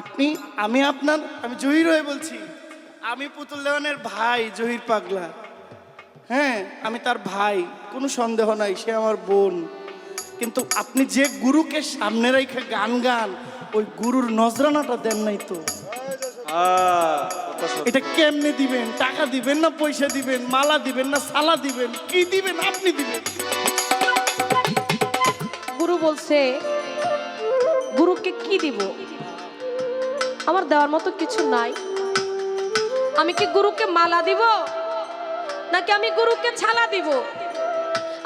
আপনি, আমি আপনার, আমি জহির হয়ে বলছি। আমি পুতুল দেওয়ানের ভাই, জহির পাগলা। হ্যাঁ আমি তার ভাই, কোনো সন্দেহ নাই, সে আমার বোন। কিন্তু আপনি যে গুরুকে সামনে রেখে গান গান, ওই গুরুর নজরানাটা দেন নাই তো। এটা কেমনে দিবেন? টাকা দিবেন না পয়সা দিবেন? মালা দিবেন না সালা দিবেন? কি দিবেন? আপনি দিবেন। গুরু বলছে, গুরুকে কি দিব? আমার দেওয়ার মতো কিছু নাই। আমি কি গুরুকে মালা দিব? নাকি আমি গুরুকে ছালা দিব?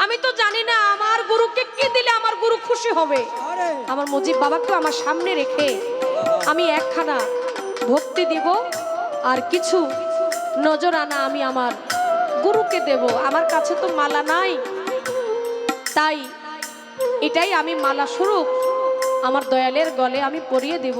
আমি তো জানি না আমার গুরুকে কি দিলে আমার গুরু খুশি হবে। আমার মুজিব বাবাকে আমার সামনে রেখে আমি একখানা ভক্তি দিব, আর কিছু নজর আনা আমি আমার গুরুকে দেব। আমার কাছে তো মালা নাই। তাই এটাই আমি মালা স্বরূপ আমার দয়ালের গলে আমি পরিয়ে দেব।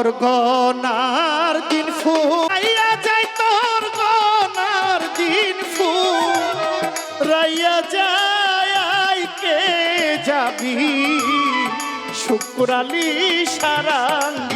তোর গনার দিন ফু। রাইয়া যাই তোর গনার দিন ফু। রাইয়া যায় কে যাবি? শুক্রালি সারাঙ্গিনা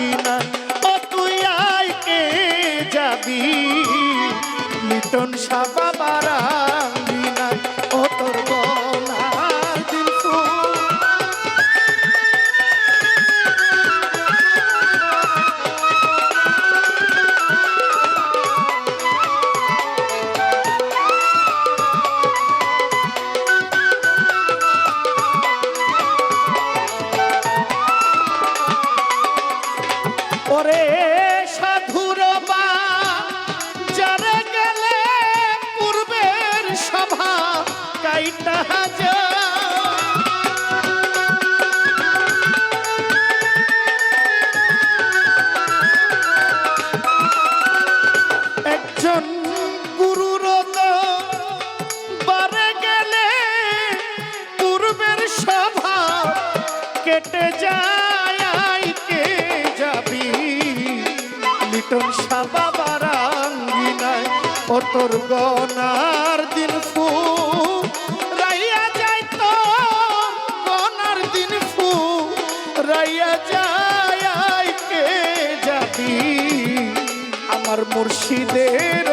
মুর্শিদের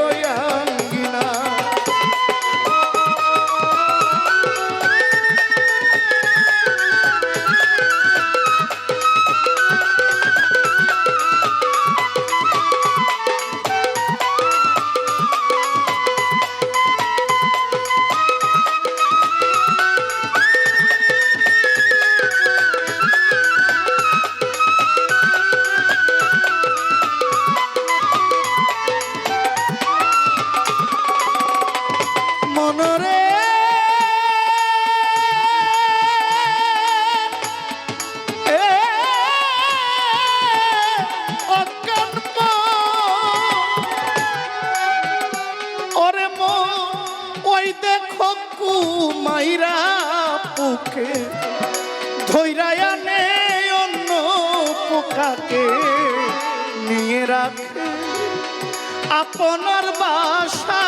কুমাইরা পুকে ধৈরায়া নে অন্য পোকাকে নিয়ে রাখে। আপনার বাসা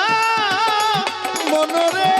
মনরে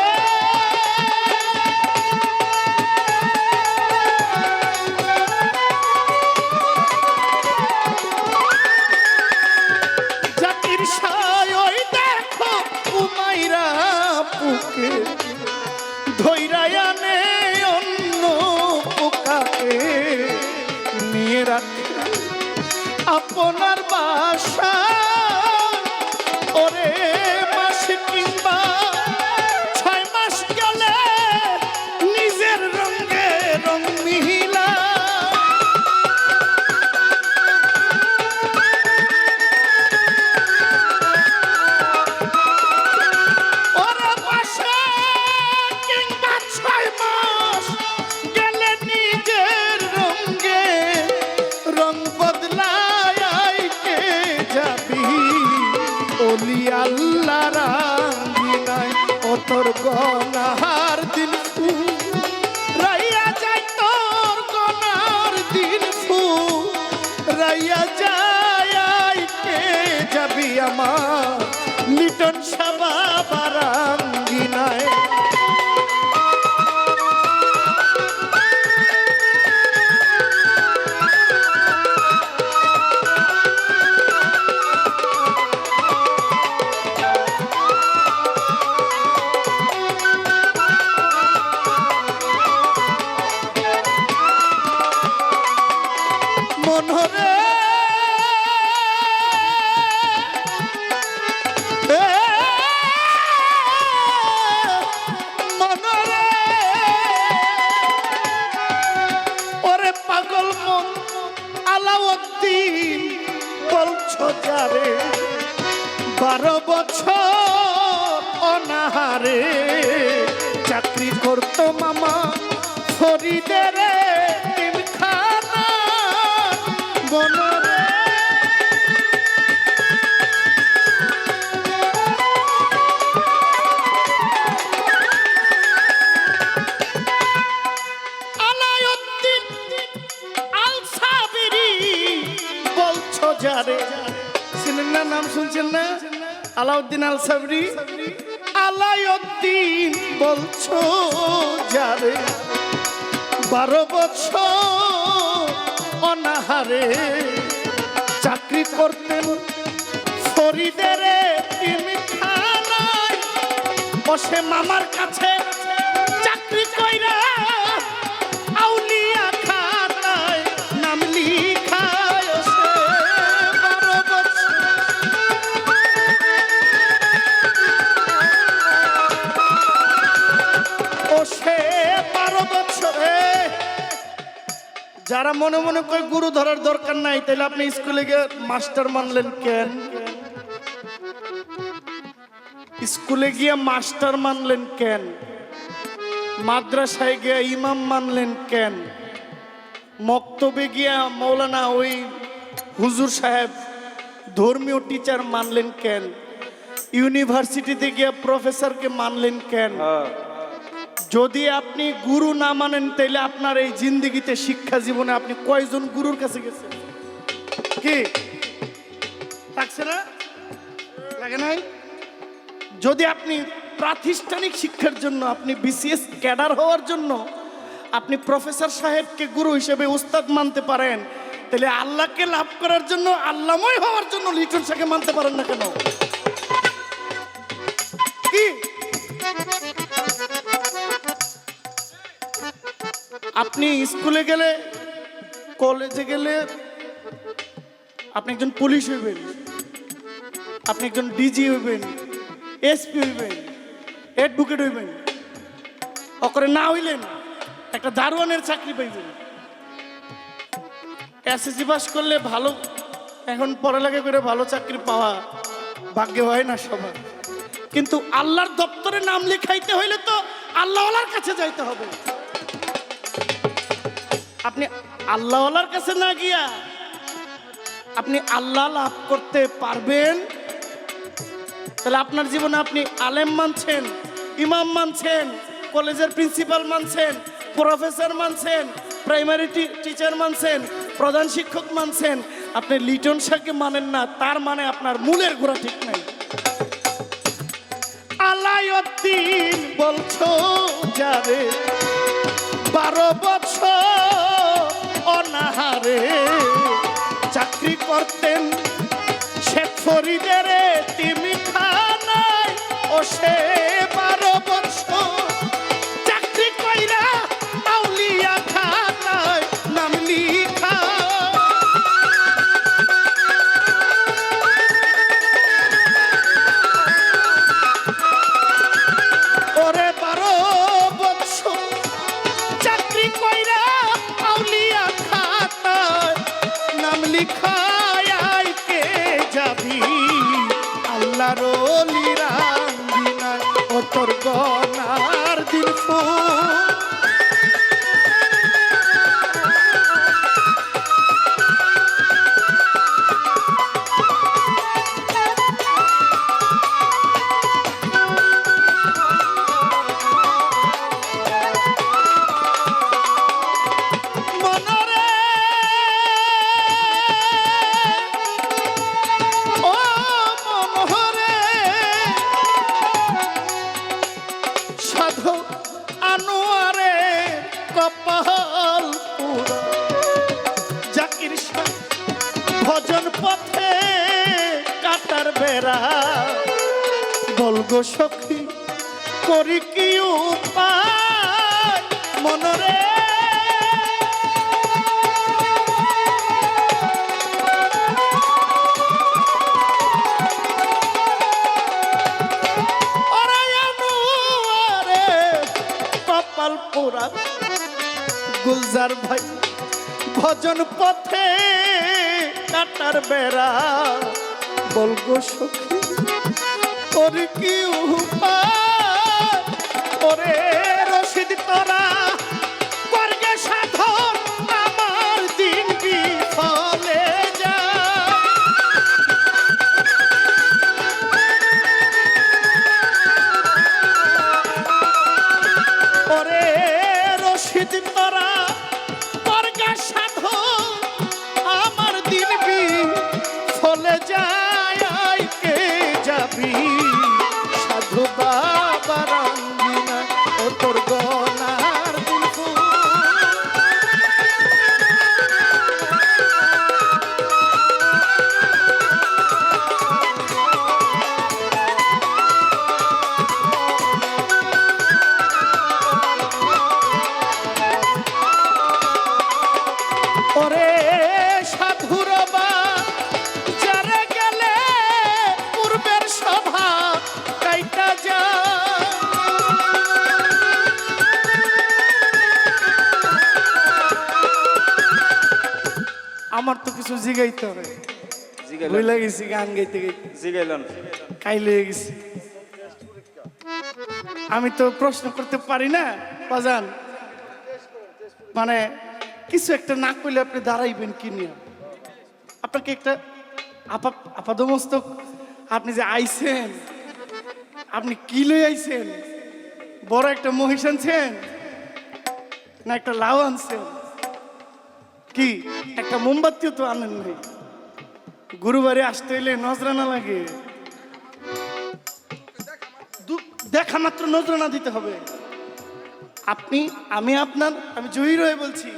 বলছো যারে। ছিলেন না নাম শুনছেন না? আলাউদ্দিন আল সাবরি? আলাউদ্দিন, বলছো যারে। বারো বছর অনাহারে চাকরি করতেন ফরিদের বসে মামার কাছে চাকরি কইরা যারা মনে মনে কয় গুরু ধরার দরকার নাই তাহলে আপনি স্কুলে গিয়ে মাস্টার মানলেন কেন? স্কুলে গিয়ে মাস্টার মানলেন কেন? মাদ্রাসায় গিয়ে ইমাম মানলেন কেন? মক্তবে গিয়া মৌলানা ওই হুজুর সাহেব, ধর্মীয় টিচার মানলেন কেন? ইউনিভার্সিটিতে গিয়া প্রফেসরকে মানলেন কেন? হ্যাঁ। যদি আপনি গুরু না মানেন তাহলে আপনার এই জিন্দগিতে শিক্ষা জীবনে আপনি কয়জন গুরুর কাছে গেছেন? কি? লাগছে না? লাগে নাই? যদি আপনি প্রাতিষ্ঠানিক শিক্ষার জন্য, আপনি বিসিএস ক্যাডার হওয়ার জন্য, আপনি প্রফেসর সাহেবকে গুরু হিসেবে উস্তাদ মানতে পারেন তাহলে আল্লাহকে লাভ করার জন্য, আল্লাময় হওয়ার জন্য লিটন শাহকে মানতে পারেন না কেন? কি? আপনি স্কুলে গেলে, কলেজে গেলে, আপনি একজন পুলিশ হইবেন, আপনি একজন ডিজি হইবেন এসপি হইবেন অ্যাডভোকেট হইবেন, অকরে না হইলেন একটা দারোয়ানের চাকরি পাইবেন। এসএসসি পাস করলে ভালো, এখন পড়ালেখা করে ভালো চাকরি পাওয়া ভাগ্য হয় না সবার। কিন্তু আল্লাহর দপ্তরে নাম লেখাইতে হইলে তো আল্লাহওয়ালার কাছে যাইতে হবে। আপনি আল্লাহওয়ালার কাছে না গিয়া আপনি আল্লাহ লাভ করতে পারবেন? তাহলে আপনার জীবনে আপনি আলেম মানছেন, ইমাম মানছেন, কলেজের প্রিন্সিপাল মানছেন, প্রফেসর মানছেন, প্রাইমারি টিচার মানছেন, প্রধান শিক্ষক মানছেন, আপনি লিটন শাহকে মানেন না, তার মানে আপনার মূলের গোড়া ঠিক নাই। আলাউদ্দিন বলছো যারে বারো বছর অনাহারে চাকরি করতেন শেখ ফরিদের তিমি খানায় ও সে গুলজার ভাই, ভজন পথে কাটার বেড়া। বলগো সখী, তোর কি উপায় ওরে রশিদ তোরা করগে সাধন। জিগাইতে হবে। ভুলে গেছি গান গাইতে গাইতে। জিগাইলেন। কাইলে গেছি। আমি তো প্রশ্ন করতে পারি না বাজান। মানে কিছু একটা না করলে আপনি দাঁড়াইবেন কি নিয়ে? আপনাকে একটা আপা আপাদমস্তক আপনি যে আইছেন আপনি কি লই আইছেন? বড় একটা মহিষ আনছেন না একটা লাউ আনছেন? কি? একটা মোমবাতিও তো আনেন নাই। গুরুবারে আসতে হইলে নজরানা লাগে। দেখা মাত্র নজরানা দিতে হবে। আপনি, আমি আপনার, আমি জহির হয়ে বলছি,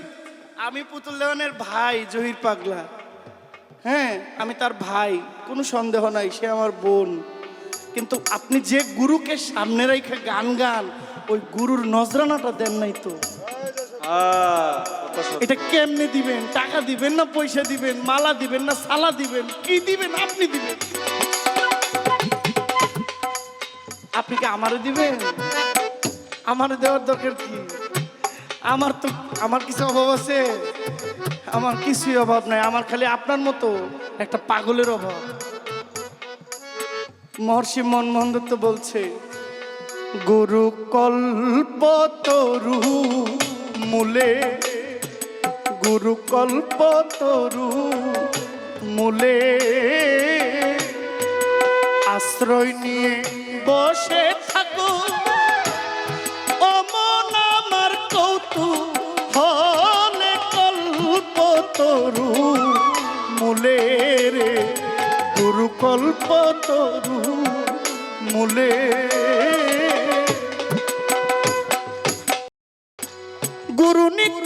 আমি পুতুল দেওয়ানের ভাই, জহির পাগলা। হ্যাঁ আমি তার ভাই, কোনো সন্দেহ নাই, সে আমার বোন। কিন্তু আপনি যে গুরুকে সামনে রেখে গান গান, ওই গুরুর নজরানাটা দেন নাই তো। আহ। এটা কেমনে দিবেন? টাকা দিবেন না পয়সা দিবেন? মালা দিবেন না সালা দিবেন? কি দিবেন? আপনি দিবেন। আপনি কি আমারে দিবেন? আমারে দেওয়ার দরকার কি? আমার তো আমার কিছু অভাব আছে। আমার কিছুই অভাব নাই। আমার খালি আপনার মতো একটা পাগলের অভাব। মহর্ষি মনমোহন দত্ত বলছে গুরু কল্প তরু মূলে গুরু কল্প তরু মূলে আশ্রয় নিয়ে বসে থাকো। অমন আমার কৌতুক হলে কল্প তরু মূলে রে গুরু কল্প তরু মূলে। গুরু নিত্য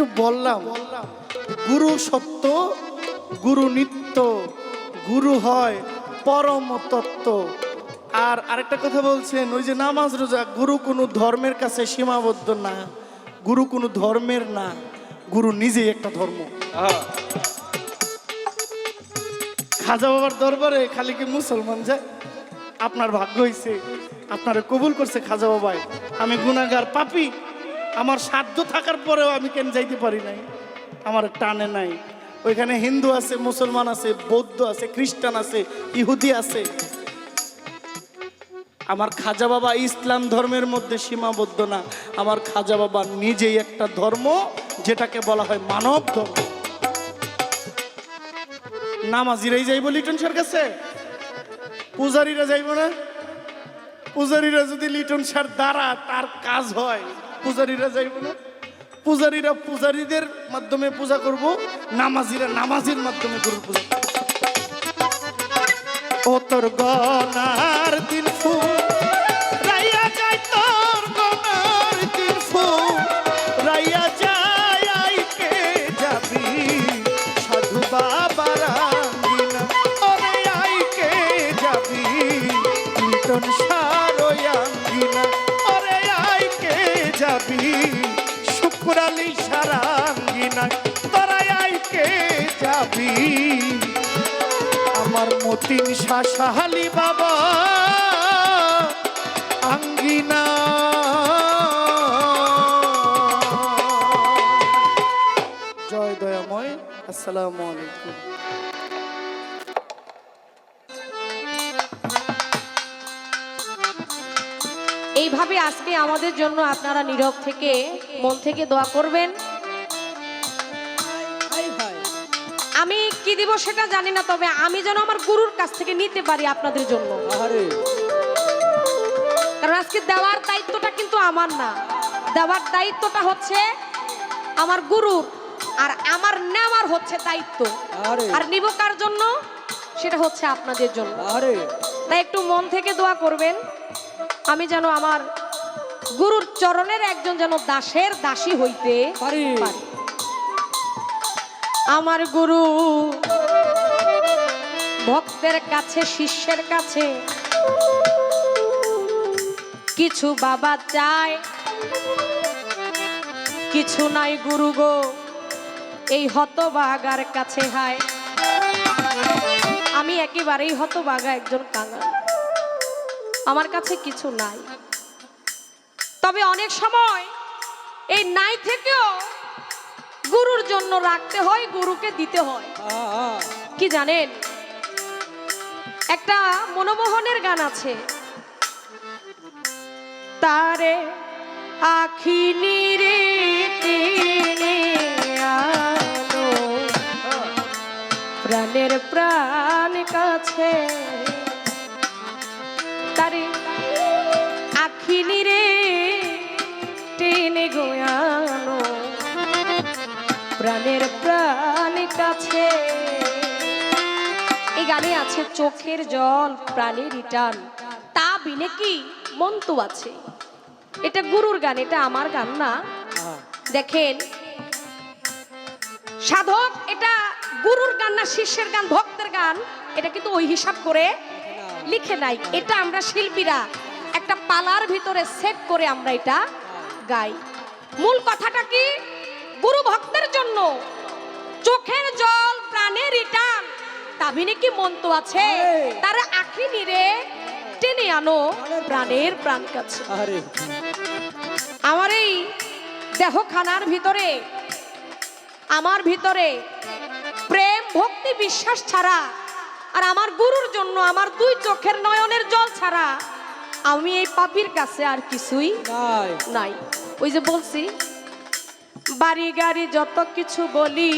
একটু বললাম। গুরু সত্য, গুরু নিত্য, গুরু হয় পরম তত্ত্ব। আর আরেকটা কথা বলছেন, ওই যে নামাজ রোজা, গুরু কোনো ধর্মের কাছে সীমাবদ্ধ না, গুরু কোনো ধর্মের না, গুরু নিজেই একটা ধর্ম। খাজা বাবার দরবারে খালি কি মুসলমান যায় আপনার ভাগ্য হয়েছে আপনারা কবুল করছে খাজা বাবাই। আমি গুনাগার পাপি আমার সাধ্য থাকার পরেও আমি কেন যাইতে পারি নাই? আমার টানে নাই। ওইখানে হিন্দু আছে, মুসলমান আছে, বৌদ্ধ আছে, খ্রিস্টান আছে, ইহুদি আছে। আমার খাজা বাবা ইসলাম ধর্মের মধ্যে সীমাবদ্ধ না। আমার খাজা বাবা নিজেই একটা ধর্ম যেটাকে বলা হয় মানব ধর্ম। নামাজিরাই যাইব লিটন স্যার কাছে? পূজারীরা যাইব না? পূজারীরা যদি লিটন স্যার দ্বারা তার কাজ হয় পূজারীরা যাইব না পূজারীরা পূজারীদের মাধ্যমে পূজা করব, নামাজিরা নামাজির মাধ্যমে করব পূজা ও তোর গনার দিন ফুল মতিন শাসাহালি বাবা, আঙ্গিনা। জয় দয়াময় আলাইকুম। এইভাবে আজকে আমাদের জন্য আপনারা নীরব থেকে মন থেকে দোয়া করবেন। দিব সেটা জানি না তবে আমি যেন আমার গুরুর কাছ থেকে নিতে পারি আপনাদের জন্য। কারণ আজকে দেওয়ার দায়িত্বটা কিন্তু আমার না। দেওয়ার দায়িত্বটা হচ্ছে আমার গুরুর আর আমার নেওয়ার হচ্ছে দায়িত্ব। আর নিব কার জন্য? সেটা হচ্ছে আপনাদের জন্য। তাই একটু মন থেকে দোয়া করবেন আমি যেন আমার গুরুর চরণের একজন যেন দাসের দাসী হইতে পারি। আমার গুরু। ভক্তের কাছে, শিষ্যের কাছে কিছু বাবা চায়, কিছু নাই গুরু গো, এই হতবাগার কাছে হায়। আমি একেবারেই হতবাগা একজন কাঙাল। আমার কাছে কিছু নাই। তবে অনেক সময় এই নাই থেকেও গুরুর জন্য রাখতে হয়, গুরুকে দিতে হয়। কি জানেন? একটা মনোমোহনের গান আছে। তারে আখি নিরে প্রাণের প্রাণ কাছে। তারে প্রাণের প্রাণ কাছে। এই গানে আছে চোখের জল, প্রাণের টান তা বিনে কি মন্তু আছে? এটা গুরুর গান, এটা আমার গান না। দেখেন, সাধক এটা গুরুর গান না, শিষ্যের গান, ভক্তের গান। এটা কিন্তু ওই হিসাব করে লিখে নাই। এটা আমরা শিল্পীরা একটা পালার ভিতরে সেট করে আমরা এটা গাই। মূল কথাটা কি? গুরু ভক্তের জন্য। চোখের জল প্রাণের রিটার্ন তাবিনে কি মন্ত আছে? তার আখি নিরে টেনে আনো প্রাণের প্রাণ কাছে। আরে। আমার এই দেহখানার ভিতরে আমার ভিতরে প্রেম ভক্তি বিশ্বাস ছাড়া আর আমার গুরুর জন্য আমার দুই চোখের নয়নের জল ছাড়া আমি এই পাপির কাছে আর কিছুই নাই। নাই। ওই যে বলছি বাড়ি গাড়ি যত কিছু বলি,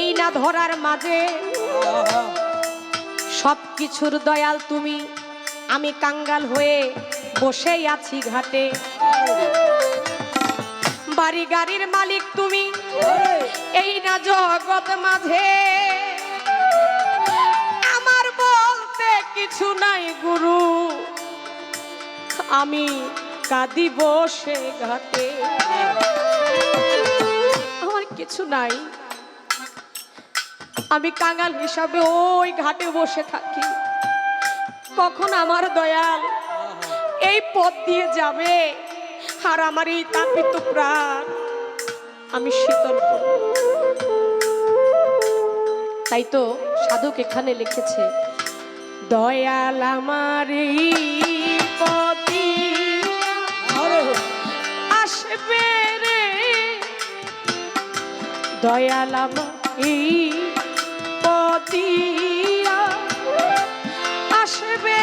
এই না ধরার মাঝে সব কিছুর দয়াল তুমি। আমি কাঙ্গাল হয়ে বসেই আছি ঘাটে। বাড়ি গাড়ির মালিক তুমি, এই না জগৎ মাঝে। আমার বলতে কিছু নাই গুরু। আমি কাঁদি বসে ঘাটে। আমার কিছু নাই। আমি কাঙাল হিসাবে ওই ঘাটে বসে থাকি। কখন আমার দয়াল এই পথ দিয়ে যাবে আর আমার এই তাপিত প্রাণ আমি শীতল তাই তো সাধক এখানে লিখেছে, দয়াল আমার এই পথি আসবে দয়ালাম এই পতিয়া আসবে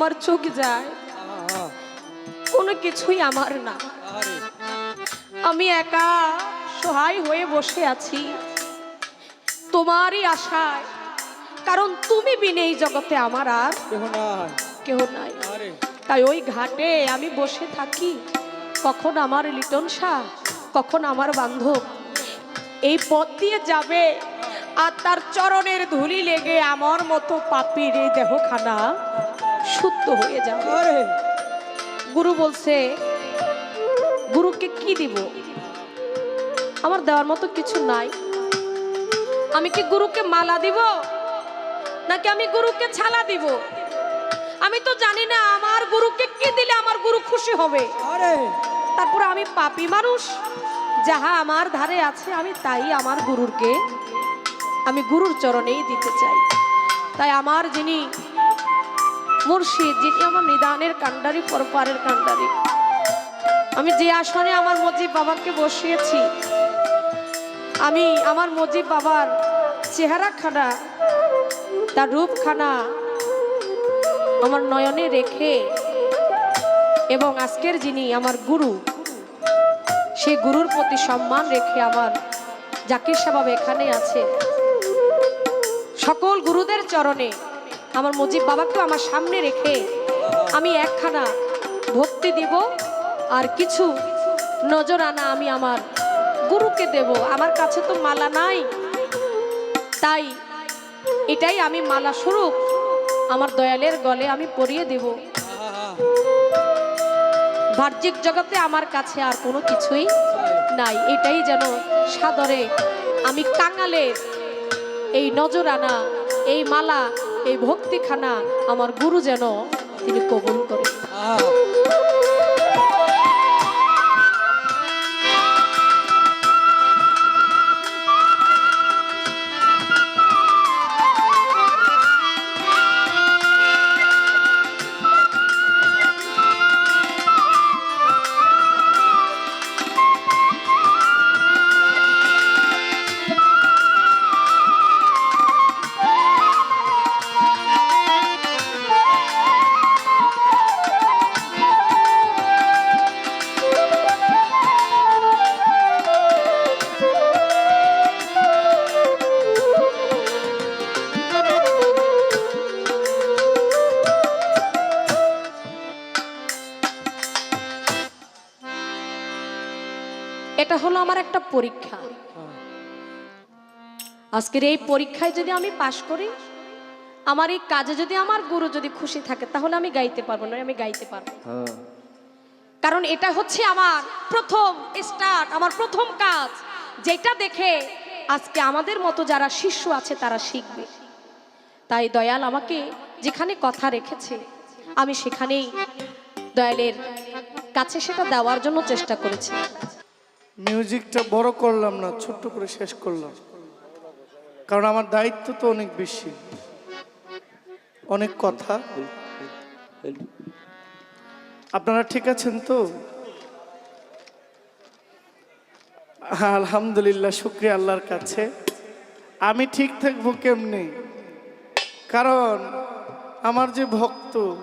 আমার চোখ যায় কোনো কিছুই আমার না। আমি একা সহায় হয়ে বসে আছি। তোমারই আশায় কারণ তুমি বিনে এই জগতে আমার আর কেউ নাই। তাই ওই ঘাটে আমি বসে থাকি। কখন আমার লিটন শাহ কখন আমার বান্ধব। এই পথ দিয়ে যাবে আর তার চরণের ধুলি লেগে আমার মতো পাপির এই দেহখানা। শুদ্ধ হয়ে যাবে। গুরু বলছে গুরুকে কি দিব? আমার দেওয়ার মতো কিছু নাই। আমি কি গুরুকে মালা দিব? নাকি আমি গুরুকে ছালা দিব? আমি তো জানি না আমার গুরুকে কি দিলে আমার গুরু খুশি হবে। তারপরে আমি পাপী মানুষ যাহা আমার ধারে আছে আমি তাই আমার গুরুরকে আমি গুরুর চরণেই দিতে চাই। তাই আমার যিনি মুর্শিদ, যিনি আমার নিদানের কাণ্ডারি, পরপারের কাণ্ডারি। আমি যে আসনে আমার মজিব বাবাকে বসিয়েছি, আমি আমার মজিব বাবার চেহারাখানা, তার রূপখানা আমার নয়নে রেখে এবং আজকের যিনি আমার গুরু, সেই গুরুর প্রতি সম্মান রেখে আমার জাকির সাহেব এখানে আছে সকল গুরুদের চরণে আমার মুজিব বাবাকে আমার সামনে রেখে আমি একখানা ভক্তি দিব আর কিছু নজর আনা আমি আমার গুরুকে দেব। আমার কাছে তো মালা নাই। তাই এটাই আমি মালা স্বরূপ। আমার দয়ালের গলে আমি পরিয়ে দেব। বাহ্যিক জগতে আমার কাছে আর কোনো কিছুই নাই। এটাই যেন সাদরে আমি কাঙালের এই নজরানা এই মালা এই ভক্তিখানা আমার গুরু যেন তিনি কবুল করে। আমার একটা পরীক্ষা। আজকের এই পরীক্ষায় যদি আমি পাশ করি আমার এই কাজে যদি আমার গুরু যদি খুশি থাকে তাহলে আমি গাইতে পারব না আমি গাইতে পারব। হ্যাঁ। কারণ এটা হচ্ছে আমার প্রথম স্টার্ট আমার প্রথম কাজ। যেটা দেখে আজকে আমাদের মতো যারা শিষ্য আছে তারা শিখবে। তাই দয়াল আমাকে যেখানে কথা রেখেছে আমি সেখানেই দয়ালের কাছে সেটা দেওয়ার জন্য চেষ্টা করেছি। মিউজিকটা বড় করলাম না, ছোট্ট করে শেষ করলাম। কারণ আমার দায়িত্ব তো অনেক বেশি। অনেক কথা। আপনারা ঠিক আছেন তো? আলহামদুলিল্লাহ, শুক্রিয়া আল্লাহর কাছে। আমি ঠিক থাকব কেমনি? কারণ আমার যে ভক্ত,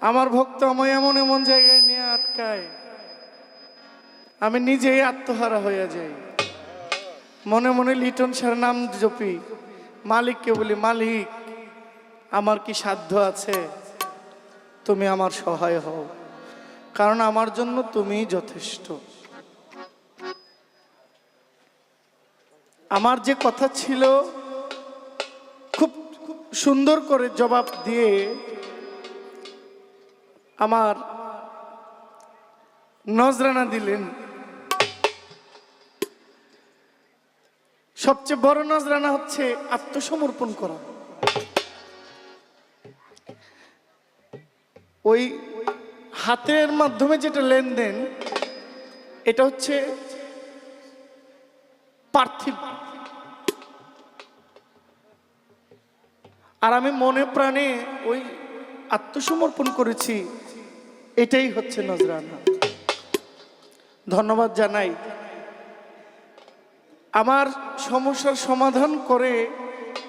আমার ভক্ত আমায় এমন এমন জায়গায় নিয়ে আটকায়। আমি নিজেই আত্মহারা হয়ে যাই। মনে মনে লিটন স্যার নাম জপি, মালিককে বলি, মালিক, আমার কি সাধ্য আছে? তুমি আমার সহায় হও, কারণ আমার জন্য তুমিই যথেষ্ট। আমার যে কথা ছিল, খুব সুন্দর করে জবাব দিয়ে আমার নজরানা দিলেন। সবচেয়ে বড় নজরানা হচ্ছে আত্মসমর্পণ করা। ওই হাতের মাধ্যমে যেটা লেনদেন, এটা হচ্ছে পার্থিব। আর আমি মনে প্রাণে ওই আত্মসমর্পণ করেছি, এটাই হচ্ছে নজরানা। ধন্যবাদ জানাই। আমার সমস্যার সমাধান করে